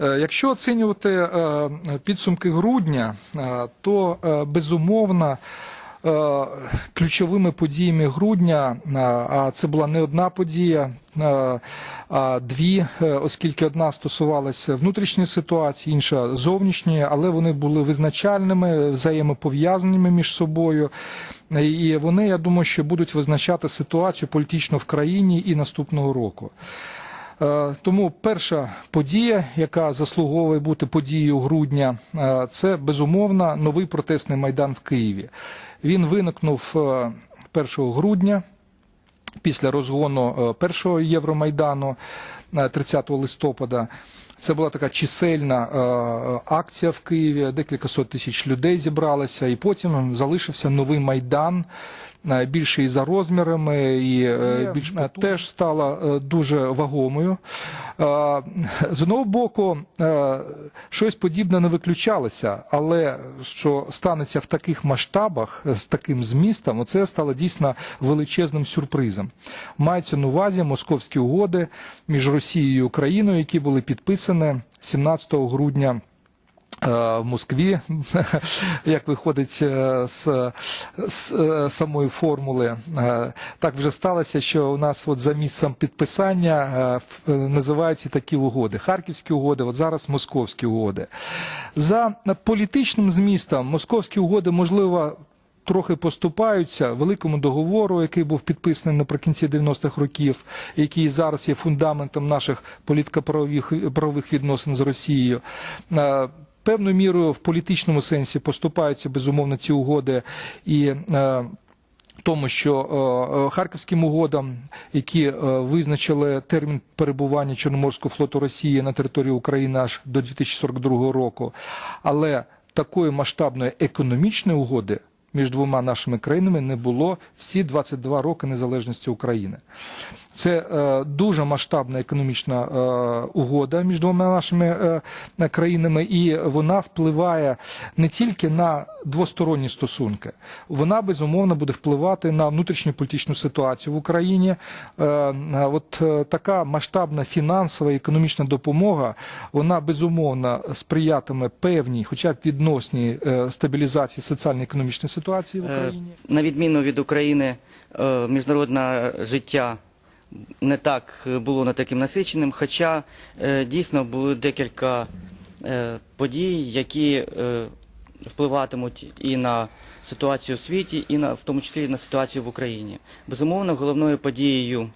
Е, Якщо оцінювати е, підсумки грудня, е, то безумовно ключовими подіями грудня, а це була не одна подія, а дві, оскільки одна стосувалася внутрішньої ситуації, інша зовнішньої, але вони були визначальними, взаємопов'язаними між собою. І вони, я думаю, що будуть визначати ситуацію політично в країні і наступного року. Е, Тому перша подія, яка заслуговує бути подією грудня, е, це безумовно новий протестний майдан в Києві. Він виникнув е, 1 грудня після розгону е, першого Євромайдану е, 30 листопада. Це була така чисельна е, акція в Києві, декілька сот тисяч людей зібралося, і потім залишився новий майдан, е, більший за розмірами, і е, більш теж стала е, дуже вагомою. З одного боку, щось подібне не виключалося, але що станеться в таких масштабах з таким змістом, оце стало дійсно величезним сюрпризом. Мається на увазі московські угоди між Росією і Україною, які були підписані 17 грудня. Е, В Москві, як виходить е, з, з е, самої формули, так вже сталося, що у нас от за місцем підписання ф- називають і такі угоди: Харківські угоди, от зараз московські угоди. За політичним змістом московські угоди можливо. Трохи поступаються великому договору, який був підписаний наприкінці 90-х років, який зараз є фундаментом наших політико-правових правових відносин з Росією. Певною мірою в політичному сенсі поступаються безумовно ці угоди і. е, тому, що е, е, харківським угодам, які визначили термін перебування Чорноморського флоту Росії на території України аж до 2042 року, але такої масштабної економічної угоди між двома нашими країнами не було всі 22 роки незалежності України. Це е, дуже масштабна економічна е, угода між двома нашими е, країнами, і вона впливає не тільки на двосторонні стосунки, вона безумовно буде впливати на внутрішню політичну ситуацію в Україні. Е, е, от е, така масштабна фінансова і економічна допомога, вона безумовно сприятиме певній, хоча б відносній е, стабілізації соціально-економічної ситуації в Е, Україні. На відміну від України, е, міжнародне життя не так було не таким насиченим, хоча е, дійсно були декілька е, подій, які е, впливатимуть і на ситуацію у світі, і на в тому числі на ситуацію в Україні. Безумовно, головною подією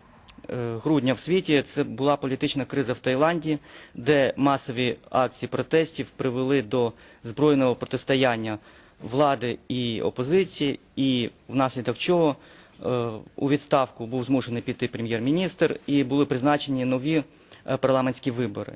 грудня в світі це була політична криза в Таїланді, де масові акції протестів привели до збройного протистояння влади і опозиції, і внаслідок чого у відставку був змушений піти прем'єр-міністр і були призначені нові е, парламентські вибори.